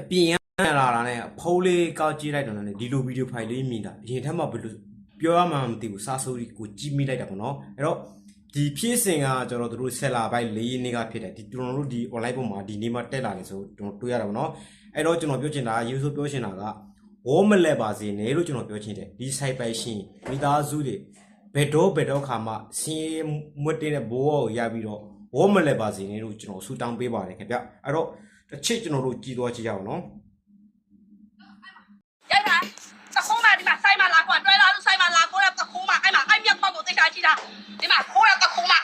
အပြင်ရလာတာနဲ့ဖုံးလေးကောက်ကြည့်လိုက်တော့လည်းဒီလိုဗီဒီယိုဖိုင်လေးမြင်တာအရင်ထက်မှဘယ်လိုပြောရမှမသိဘူးစာဆိုးကြီးကိုကြည့်မိလိုက်တာပေါ့နော်အဲ့တော့ဒီဖြစ်စဉ်ကကျွန်တော်တို့ဆယ်လာပိုင်း၄ရက်နေ့ကဖြစ်တယ်ဒီကျွန်တော်တို့ဒီ online ပေါ်မှာဒီနေ့မှတက်လာတယ်ဆိုကျွန်တော်တွေ့ရတာပေါ့နော်အဲ့တော့ကျွန်တော်ပြောချင်တာရေဆိုပြောချင်တာကဝေါ်မလဲပါစေနဲ့လို့ကျွန်တော်ပြောချင်တယ်ဒီ site ပိုင်ရှင်မိသားစုတွေဘယ်တော့ဘယ်တော့ခါမှစင်းရဲမွတ်တဲ့ဘိုးကိုရပြီးတော့ဝေါ်မလဲပါစေနဲ့လို့ကျွန်တော်ဆူတောင်းပေးပါတယ်ခင်ဗျအဲ့တော့ တစ်ချက်ကျွန်တော်တို့ကြည်သွားကြည့်ရအောင်နော်ရိုက်ပါတခုံးမဒီမှာစိုက်မလာကွာတွဲလာလို့စိုက်မလာကိုရတခုံးမအဲ့မှာအဲ့မြက်ပေါက်ကိုသိချာကြည့်တာဒီမှာခိုးရတခုံးမ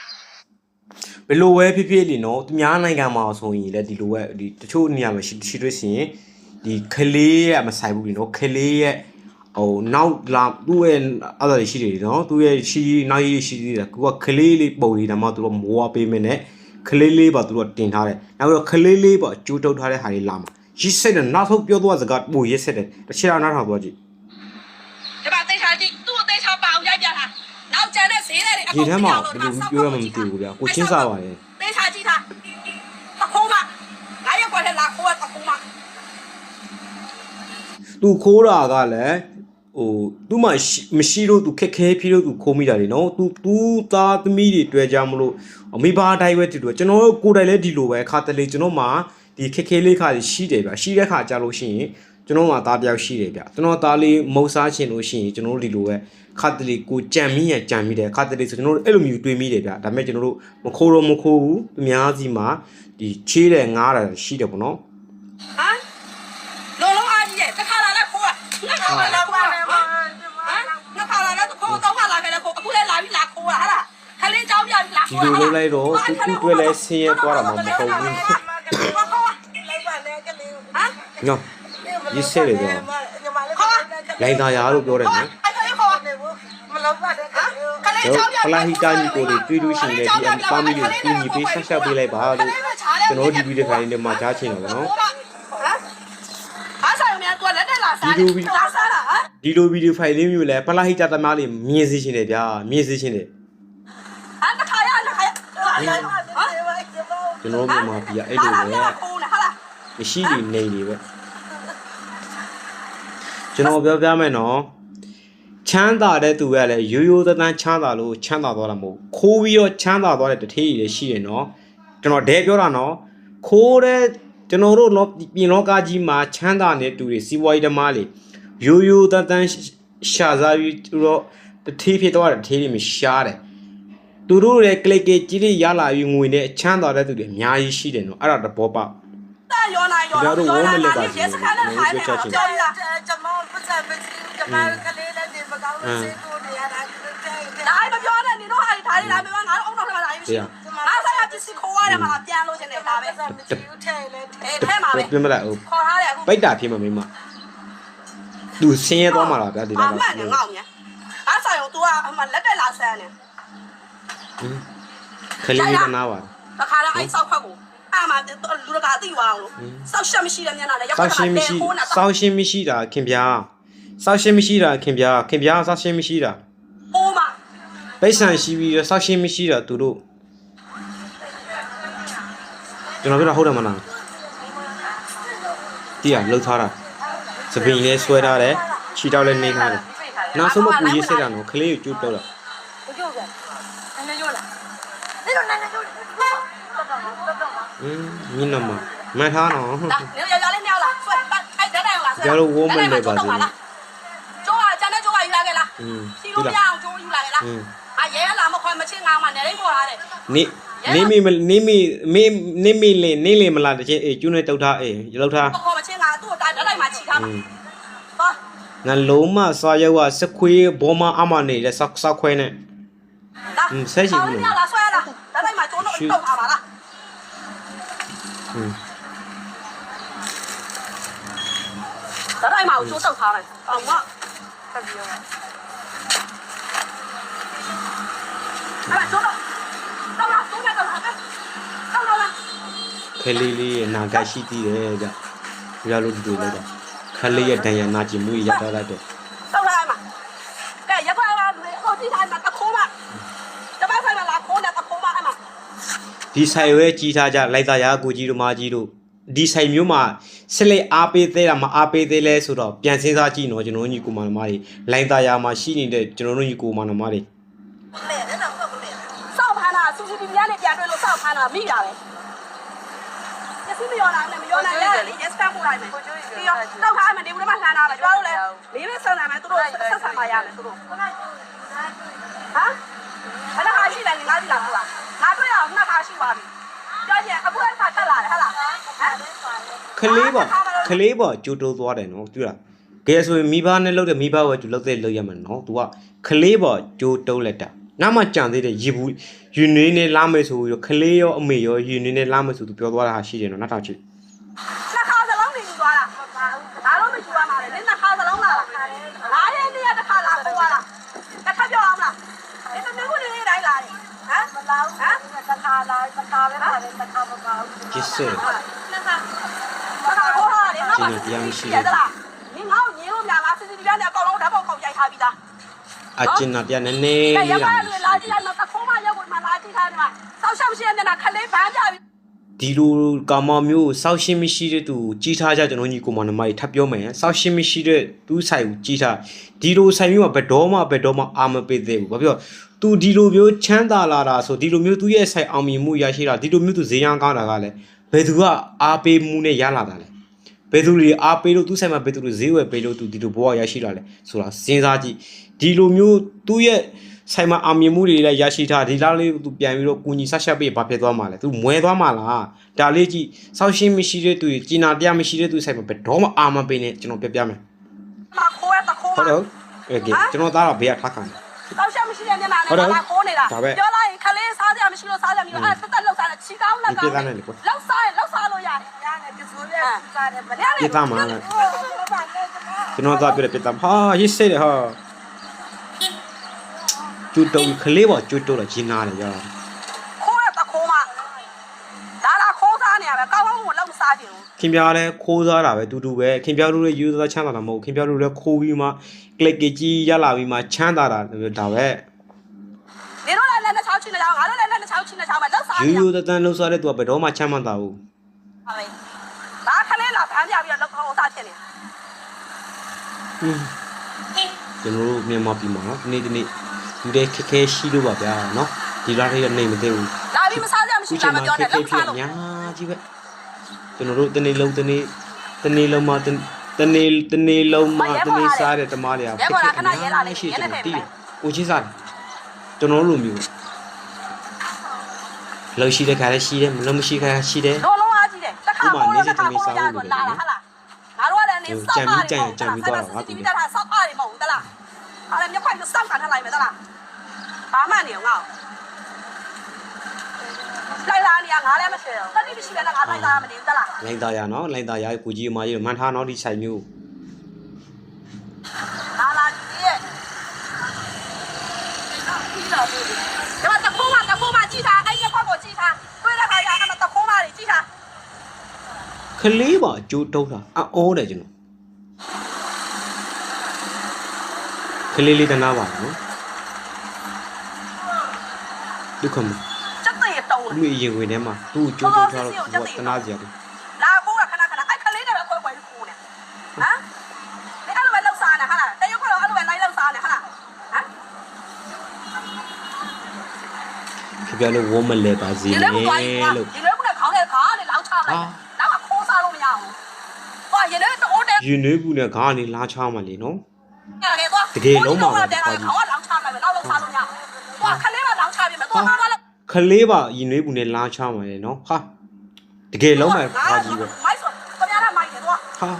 ဘယ်လိုပဲဖြစ်ဖြစ်လीနော်သူများနိုင်ငံမှာဆိုရင်လည်းဒီလိုပဲဒီတချို့နေရာမှာရှိရှိတွေ့စီရင်ဒီခလေးရဲ့မဆိုင်ဘူးလीနော်ခလေးရဲ့ဟိုနောက်လာသူ့ရဲ့အဲ့ဒါတွေရှိတယ်လीနော်သူ့ရဲ့ရှိနောက်ရည်ရှိသေးတယ်ကိုကခလေးလေးပုံလေးဒါမှသူတို့မိုးဝပေးမင်းနဲ့ ခလေးလေးပါသူတို့တင်ထားတယ်နောက်တော့ခလေးလေးပါကျိုးတုပ်ထားတဲ့ဟာလေးလာမှာရစ်ဆက်တယ်နောက်ဆုံးပြောသွားစကားပိုရစ်ဆက်တယ်တစ်ချက်တော့နောက်ထောင်သွားကြည့်ဒီမှာသိချာကြည့်သူ့ကိုသိချာပါအောင်ရိုက်ပြတာနောက်ကျန်တဲ့ဈေးတွေအရေကုန်ထဲမှာဘယ်လိုပြောရမှမသိဘူးဗျာကိုချင်းစားပါတယ်သိချာကြည့်တာတခုံးမငါရက်ကွက်ထဲလာခိုးရတခုံးမသူခိုးတာကလည်းဟိုသူ့မှာရှိမရှိလို့သူခက်ခဲဖြစ်လို့သူခိုးမိတာလေနော်သူသူသားသမီးတွေတွေ့ကြမလို့ အမိဘတိုင်းပဲတူတူကျွန်တော်ကိုယ်တိုင်လည်းဒီလိုပဲခါတလေကျွန်တော်မှာဒီခက်ခဲလေးခါရှိတယ်ဗျရှိတဲ့ခါကြလို့ရှိရင်ကျွန်တော်မှာသားတယောက်ရှိတယ်ဗျကျွန်တော်သားလေးမုတ်စားချင်လို့ရှိရင်ကျွန်တော်တို့ဒီလိုပဲခါတလေကိုကြံမိရကြံမိတယ်ခါတလေဆိုကျွန်တော်တို့အဲ့လိုမျိုးတွေးမိတယ်ဗျဒါပေမဲ့ကျွန်တော်တို့မခိုးတော့မခိုးဘူးသူများစီမှာဒီချေးတယ်ငားတယ်ရှိတယ်ပေါ့နော် ဒီလိုလုပ်လိုက်တော့သူသူတွေ့လဲဆင်းရဲသွားတာမှမဟုတ်ဘူးနော်ရေးဆက်ရတော့လိုင်းသာရာလို့ပြောတယ်နော်တော့ဖလာဟီကာညီကိုတွေတွေ့လို့ရှိရင်လည်းဒီအမ်ပါမီကိုကူညီပေးဆက်ဆက်ပေးလိုက်ပါလို့ကျွန်တော်ဒီဗီဒီယိုခိုင်းနေမှာကြားချင်တယ်နော်အားဆိုင်မြန်ကလည်းလက်လာစားတယ်လာစားတာဒီလိုဗီဒီယိုဖိုင်လေးမျိုးလဲဖလာဟီတာသမားတွေမြင်စေချင်တယ်ဗျာမြင်စေချင်တယ် ကျွန်တော်မြန်မာပြည်ကအဲ့လိုပဲခိုးနေဟာလားမရှိနေနေနေပဲကျွန်တော်ပြောပြမယ်နော်ချမ်းသာတဲ့သူကလည်းရိုးရိုးသားသားချမ်းသာလို့ချမ်းသာသွားတာမဟုတ်ခိုးပြီးတော့ချမ်းသာသွားတဲ့တထေးကြီးလည်းရှိတယ်နော်ကျွန်တော်ဒဲပြောတာနော်ခိုးတဲ့ကျွန်တော်တို့တော့ပြင်လောကကြီးမှာချမ်းသာနေတဲ့သူတွေစီးပွားရေးသမားတွေရိုးရိုးသားသားရှာစားပြီးသူတို့တထေးဖြစ်သွားတဲ့တထေးတွေမရှားတယ် သူတို့ရဲ့ကလစ်ကေကြီးတွေရလာပြီးငွေနဲ့ချမ်းသာတဲ့သူတွေအများကြီးရှိတယ်နော်အဲ့ဒါတဘောပေါက်တာရောနာရောရဲစခန်းနဲ့ထိုင်နေကြောက်ရကျမပတ်စံပစီကျမကလေးလည်းဒီမကောင်းစေကိုနေရတာတဲ့ဒါမပြောနဲ့နင်တို့ဟာဒီထားနေလားမင်းငါတို့အုံတော့လာမရှိငါဆိုင်ရပစ္စည်းခိုးရတယ်မှာပြန်လို့ရှင်နေတာပဲပတ်စံပစီထဲလေအေးထဲမှာပဲပြင်မလိုက်ဘူးခေါ်ထားတယ်အခုပိတ်တာဖြစ်မှာမိမ ခလေးကနားပါတခါတော့အဲ့ဆောက်ဖက်ကိုအမှလူတကာသိသွားအောင်လို့ဆောက်ရှက်မရှိတဲ့မျက်နှာနဲ့ရောက်ခါဆောက်ရှင်းမရှိဆောက်ရှင်းမရှိတာခင်ဗျာဆောက်ရှင်းမရှိတာခင်ဗျာခင်ဗျာဆောက်ရှင်းမရှိတာအိုးမပိတ်ဆံရှိပြီးတော့ဆောက်ရှင်းမရှိတာသူတို့ကျွန်တော်ပြောတာဟုတ်တယ်မလားတိရလှုပ်ထားတာသပင်လေးဆွဲထားတယ်ခြေတောက်လေးနှိမ့်ထားတယ်နောက်ဆုံးမပူရေးဆက်တာနော်ကလေးကိုကျူးတော့တာ อืมนี่นํามามาท้าเนาะเดี๋ยวยาวๆเล่นแนวล่ะสวยปัดไอ้เดี๋ยวได้ล่ะสวยยาวโว้มันเลยบาซิโจ้อ่ะจันเนี่ยโจ้อ่ะอยู่ละแกล่ะอืมพี่รู้ไม่เอาโจ้อยู่ละแกล่ะอืมอ่ะเย้ล่ะไม่ค่อยไม่ชิงงามาเนี่ยได้หมดอ่ะเด้นี่နေမီနေမီမေနေမီလေနေလေမလားတချင်အေးကျွန်းနဲ့တုတ်ထားအေးလောက်ထားခေါ်မချင်းကသူ့ကိုတိုင်တက်လိုက်မှချီထားမှာဟာငါလုံးမစာရုပ်ကစခွေးဘောမအမနေလဲစောက်စောက်ခွဲနဲ့ 嗯谁请不了好，尿了，摔了，得来嘛，中了是都他嘛了。 อืม 得来嘛，我就都他了。啊，我。哎，中了，中了，中了，中了，中了了。 ခလေးလေးရဲ့နာဂတ်ရှိသေးတယ်ကြရလို့ဒီလိုလိုက်တာခလေးရဲ့ဒဏ်ရာနာကျင်မှုရတာလိုက်တ ဒီဆိုင်ရွဲကြီးထားကြလိုက်သားရကိုကြီးတို့မကြီးတို့ဒီဆိုင်မျိုးမှာဆက်လက်အားပေးသေးလားမအားပေးသေးလဲဆိုတော့ပြန်စဉ်းစားကြည့်နော်ကျွန်တော်တို့ညီကိုမနမတွေလိုင်းသားယာမှာရှိနေတဲ့ကျွန်တော်တို့ညီကိုမနမတွေလေအဲ့တော့ဟုတ်ကဲ့စောက်ဖမ်းတာစူစီပီပြားနဲ့ပြန်တွေ့လို့စောက်ဖမ်းတာမိတာပဲပစ္စည်းမရောနိုင်နဲ့မရောနိုင်လဲလေ yes ကပို့လိုက်မယ်ပြီးတော့တောက်ထားမယ်ဒီဘူးထဲမှာလှမ်းထားမယ်ကျွန်တော်တို့လည်းလေးလေးဆက်နိုင်မယ်သူတို့ဆက်ဆက်ပါရမယ်သူတို့ဟမ်ဘယ်နှခါရှိလဲငါးပြီလားဟုတ်လားငါတွေ့ ရအောင်နှစ်ခါရှိပါပြီပြောရင်အခုတစ်ခါထက်လာတယ်ဟဟလားဟမ်ခလေးပေါ့ခလေးပေါ့ကြိုးတိုးသွားတယ်နော်တွေ့လားကဲဆိုရင်မိဘနဲ့လှုပ်တဲ့မိဘဝဲသူလှုပ်တဲ့လှုပ်ရမယ်နော် तू ကခလေးပေါ့ကြိုးတိုးလက်တာနောက်မှကြံသေးတယ်ရေဘူးယူနေနေလာမယ်ဆိုပြီးတော့ခလေးရောအမေရောယူနေနေလာမယ်ဆိုသူပြောသွားတာဟာရှိတယ်နော်နောက်ထောင်ချစ် နှစ်ခါစလုံးနေယူသွားတာဒါတော့မယူရမှာလေနှစ်ခါစလုံးလာတာငါရဲ့နေ့တစ်ခါလာပို့သွားတာတစ်ခါပြောအောင်လားဒီတမျိုးလေးတိုင်းလာတယ်ဟမ် မလာဘူး ဟမ်တခါလာတခါပဲပါတယ်တခါမကောင်းဘူးကျစ်စဲနှစ်ခါဘာသာဟောတာလေငါ့မှာရသလား你ငါ့ကိုညင်းလို့များလားစစ်စစ်ပြနဲ့အကောင်လုံးဓာတ်ပေါက်ခေါက်ရိုက်ထားပြီးသားအကျဉ်းနာပြနည်းနည်းကဲရလေးပါတာလို့လာကြည့်လိုက်တော့ခိုးမရောက်ကိုမှလာကြည့်ထားတယ်မှာစောက်ရှောက်ရှင်းနေတာခလေးဗန်းကြပြီ ဒီလိုကာမမျိုးစောက်ရှင်းမရှိတဲ့သူကြီးထားကြကျွန်တော်ညီကိုမနမကြီးထပ်ပြောမယ်စောက်ရှင်းမရှိတဲ့သူဆိုင်ကိုကြီးထားဒီလိုဆိုင်မျိုးမှာဘယ်တော့မှဘယ်တော့မှအာမပေးသေးဘူးဘာဖြစ်လို့သူဒီလိုမျိုးချမ်းသာလာတာဆိုဒီလိုမျိုးသူရဲ့ဆိုင်အောင်မြင်မှုရရှိတာဒီလိုမျိုးသူဈေးရန်ကောင်းတာကလည်းဘယ်သူကအားပေးမှုနဲ့ရလာတာလဲဘယ်သူတွေအားပေးလို့သူဆိုင်မှာဘယ်သူတွေဈေးဝယ်ပေးလို့သူဒီလိုဘဝရရှိလာလဲဆိုတာစဉ်းစားကြည့်ဒီလိုမျိုးသူရဲ့ ဆိုင်မှာအောင်မြင်မှုတွေလည်းရရှိထားဒီလားလေးသူပြန်ပြီးတော့ကုညီဆက်ရှက်ပေးဘာဖြစ်သွားမှာလဲသူမွဲသွားမှာလားဒါလေးကြည့်စောက်ရှင်းမရှိတဲ့သူကြီးနာတရားမရှိတဲ့သူဆိုင်မှာဘယ်တော့မှအာမပေးနဲ့ကျွန်တော်ပြပြမယ် မခိုးရတခိုး ဟုတ် မ တော့โอเคကျွန်တော်သားတော့ဘေးကထားခံတယ် တောက်ရှောက်မရှိတဲ့မျက်နှာနဲ့ငါခိုးနေတာပြောလိုက်ရင်ခလေးစားကြမရှိလို့စားကြမရှိလို့အဲ့တက်တက်လောက်စားတယ်ချီကောင်းလက်ကောင်းလောက်စားရင်လောက်စားလို့ရတယ် ရတယ်ကစိုးရစားတယ်ဗလာ ပြသားမှာလားကျွန်တော်သားပြတယ်ပြသားဟာရေးစေးတယ်ဟာ ကျူတုံခလေးပေါ့ကျူတုံတော့ဂျင်းနာတယ်ရောခိုးရတခိုးမလာလာခိုးစားနေရပဲကောင်းကောင်းကိုလောက်စားကြည့်ဦးခင်ဗျားလည်းခိုးစားတာပဲတူတူပဲခင်ဗျားတို့လည်းယူသားချမ်းသာတာမဟုတ်ခင်ဗျားတို့လည်းခိုးပြီးမှကလစ်ကကြီးရလာပြီးမှချမ်းသာတာဒါပဲနေတော့လည်းလက်နဲ့ချောင်းချင်းနဲ့ချောင်းငါတို့လည်းလက်နဲ့ချောင်းချင်းနဲ့ချောင်းပဲလောက်စားယူနေရယူတန်းလှုပ်စားတဲ့သူကဘယ်တော့မှချမ်းမသာဘူးပါပဲဒါခလေးလာဖမ်းပြပြီးတော့လောက်ကောင်းစားဖြစ်နေကျွန်တော်တို့မြန်မာပြည်မှာနော်ဒီနေ့ဒီနေ့ ဒီတဲ့ခက်ခဲရှိလို့ပါဗျာနော်ဒီလားလေးကနေမသိဘူးလာပြီးမစားကြမရှိတာမပြောနဲ့လောက်စားလို့ညာကြီးပဲကျွန်တော်တို့တနေ့လုံးတနေ့တနေ့လုံးမှာတနေ့တနေ့လုံးမှာတနေ့စားတဲ့တမားတွေကရှိကျွန်တော်တီးကိုချင်းစားကျွန်တော်လိုမျိုးလုံရှိတဲ့ခါလည်းရှိတယ်မလုံမရှိခါရှိတယ်လုံးလုံးအားကြီးတယ်တစ်ခါခိုးတစ်ခါခိုးရတော့လာလာဟာလားငါတို့ကလည်းနေစောက်ပါတီးတာစောက်ပါတွေမဟုတ်ဘူးတလား အဲ့ဒါမြက်ခွိုက်စောက်ကန်ထားလိုက်မယ်တလားဘာမှနေအောင်ငါလိုက်လာနေရငါလည်းမရှိတော့တတိမရှိပဲငါလိုက်လာမနေဘူးတလားလိုင်းသားရနော်လိုင်းသားရကိုကြီးအမကြီးမန်ထားနော်ဒီဆိုင်မျိုးလာလာကြီးရဲ့ဒီမှာတခိုးမတခိုးမကြည့်တာအဲ့ဒီခွက်ကိုကြည့်တာတွေ့တဲ့ခါကျအဲ့မှာတခိုးမတွေကြည့်တာခလေးပါအကျိုးတုံးတာအော်တယ်ကျွန်တော် လေးလေးတနာပါနော်ဒုက္ခမစက်တဲ့တုံးအမေရင်ဝင်ထဲမှာသူ့အကျိုးတုံးထားတော့သူကတနာစရာတယ်လာခိုးကခဏခဏအဲ့ကလေးတွေပဲခွဲခွဲခိုးနေဟမ်ဒီအဲ့လိုပဲလောက်စားနေဟာလားတရုတ်ကတော့အဲ့လိုပဲလိုက်လောက်စားနေဟာလားဟမ်ခပြလို့ဝမလဲပါစေဒီနဲ့လိုကွာဒီလို့လိုကခေါင်းနဲ့ခါနဲ့လောက်ချလိုက်နောက်ကခိုးစားလို့မရဘူးဟောရင်လည်းတော့တဲ့ရင်နွေးဘူးနဲ့ခါကနေလာချမှာလေနော် ရတယ်ကွာခေါင်းကလောင်ချလိုက်မယ်နောက်လောက်စားလို့ရဟောခလေးကလောင်ချပြီမယ်တော့ငါလည်းခလေးပါရင်နွေးဘူးနဲ့လာချမှာလေနော်ဟာတကယ်လုံးမှာခါကြီးပဲမိုက်ဆိုခင်ဗျားကမိုက်တယ်တော့ဟာ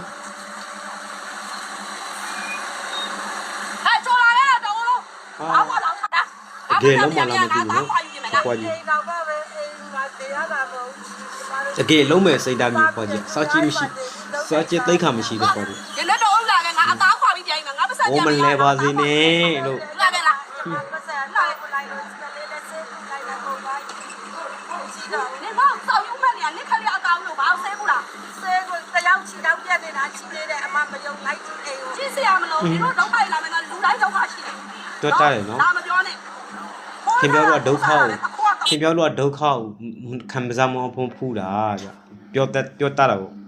အဲချိုလာရဲတော့လို့အောက်ကလောင်ချတာတကယ်လုံးမှာလာမသိဘူးနော်ခွာကြီးဒီကောင်ကပဲအိမ်မှာတရားတာမဟုတ်ဘူးတကယ်လုံးမဲ့စိတ်ဓာတ်မျိုးခွာကြီးစောချီမရှိစောချီသိခါမရှိလို့ခွာကြီးဒီနေ့တော့ဥလာကငါအသားခွာပြီး ပြန်ငါငါပစံဝမလဲပါစေနဲ့လို့လာခဲ့လားပတ်စံလိုက်လိုက်လို့စကလေးနဲ့ဆေးလိုက်လိုက်ပုံလိုက်စီတော့နေမောင်စောက်ရုံးမဲ့နေနိခလေးအကောင်လို့ဘာဆဲဘူးလားဆေးကိုတယောက်ချီတော့ပြက်နေတာချီနေတဲ့အမမယုံလိုက်ကြည့်အိမ်ကိုကြည့်စရာမလိုဒီလိုတော့ဖိုင်လာမယ်နော်လူတိုင်းတော့ရှိတယ်တွတ်တာတယ်နော်ဒါမပြောနဲ့ခင်ဗျားတို့ကဒုက္ခကိုခင်ဗျားတို့ကဒုက္ခကိုခံစားမအောင်ဖုံးဖူးတာဗျပြောတတ်ပြောတတ်တာပေါ့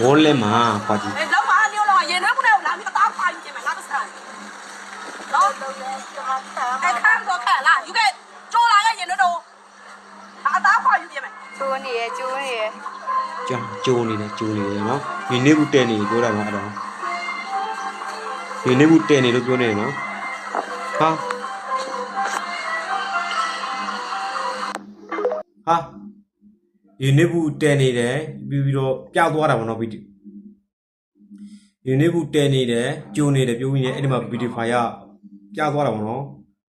ဘောလဲမှာခွာကြီးအဲလောက်ပါအမျိုးလောက်ရင်ထဲမှုနဲ့လာပြီးအသားဖိုင်ပြင်မယ်ငါတစ်ဆန်နော်အဲခန်းတော့ခက်လားယူခဲ့ကြိုးလာရဲ့ရင်တော့အသားဖိုင်ယူပြင်မယ်ကျိုးနေရကျိုးနေရကြာကျိုးနေတယ်ကျိုးနေတယ်နော်ဒီနေဘူးတဲနေပြောတာမှာအဲ့ဒါဒီနေဘူးတဲနေလို့ပြောနေတယ်နော်ဟာဟာ ဒီနေဘူးတဲနေတယ်ပြီးပြီးတော့ပျောက်သွားတာပေါ့နော်ဗီဒီဒီနေဘူးတဲနေတယ်ကျိုးနေတယ်ပြောပြီးနေအဲ့ဒီမှာဗီဒီဖိုင်ကပျောက်သွားတာပေါ့နော်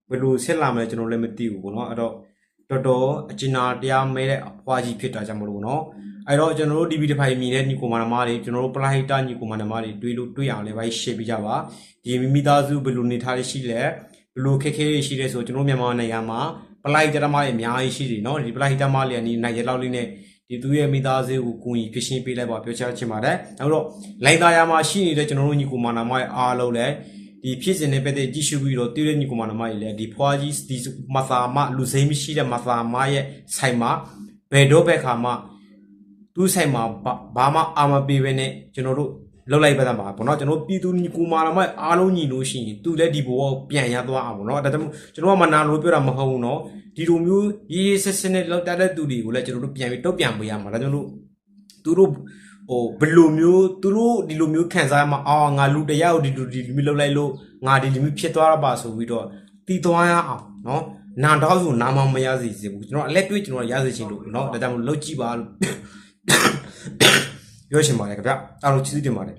ဘယ်လိုဆက်လာမလဲကျွန်တော်လည်းမသိဘူးပေါ့နော်အဲ့တော့တော်တော်အကျဉ်းနာတရားမဲတဲ့အဖွားကြီးဖြစ်တာကြောင့်မလို့ပေါ့နော်အဲ့တော့ကျွန်တော်တို့ DB တစ်ဖိုင်မြင်တဲ့ညီကိုမနမတွေကျွန်တော်တို့ပလာဟိတညီကိုမနမတွေတွေးလို့တွေးအောင်လည်းပဲ share ပေးကြပါဒီမိမိသားစုဘယ်လိုနေထားရရှိလဲဘယ်လိုခက်ခဲရရှိလဲဆိုကျွန်တော်တို့မြန်မာနိုင်ငံမှာ ပလိုက်တမားတွေအများကြီးရှိတယ်နော်ဒီပလိုက်တမားလေးကဒီနိုင်ရလောက်လေးနဲ့ဒီသူရဲ့မိသားစုကိုကိုကြီးဖြစ်ရှင်းပေးလိုက်ပါပြောချချင်ပါတယ်နောက်တော့လိုင်သားရမှာရှိနေတဲ့ကျွန်တော်တို့ညီကိုမာနာမရဲ့အားလုံးလည်းဒီဖြစ်စဉ်နဲ့ပတ်သက်ကြည့်ရှုပြီးတော့တိရညီကိုမာနာမရဲ့လည်းဒီဖွာကြီးဒီမသာမလူစိမ်းမရှိတဲ့မသာမရဲ့ဆိုင်မှာဘယ်တော့ဘက်ခါမှသူ့ဆိုင်မှာဘာမှအာမပေးဘဲနဲ့ကျွန်တော်တို့ လောက်လိုက်ပါသားမှာပေါ့နော်ကျွန်တော်တို့ပြည်သူညီကူမာလာမအားလုံးညီလို့ရှိရင်သူလည်းဒီဘဝကိုပြန်ရသွားအောင်ပေါ့နော်ဒါကြောင့်မို့ကျွန်တော်ကမနာလို့ပြောတာမဟုတ်ဘူးနော်ဒီလိုမျိုးရေးရေးဆက်ဆက်နဲ့လောက်တတ်တဲ့သူတွေကိုလည်းကျွန်တော်တို့ပြန်ပြီးတုတ်ပြန်ပေးရမှာဒါကြောင့်လို့သူတို့ဟိုဘယ်လိုမျိုးသူတို့ဒီလိုမျိုးခံစားရမှာအာငါလူတရားကိုဒီလိုဒီလိုမျိုးလောက်လိုက်လို့ငါဒီလိုမျိုးဖြစ်သွားတာပါဆိုပြီးတော့တည်သွားရအောင်နော်နာတော့ဆိုနာမမရစီစေဘူးကျွန်တော်အလက်တွေ့ကျွန်တော်ရစေချင်လို့နော်ဒါကြောင့်မို့လောက်ကြည့်ပါလို့ ပြောရှင်ပါတယ်ခင်ဗျအားလုံးကျေးဇူးတင်ပါတယ်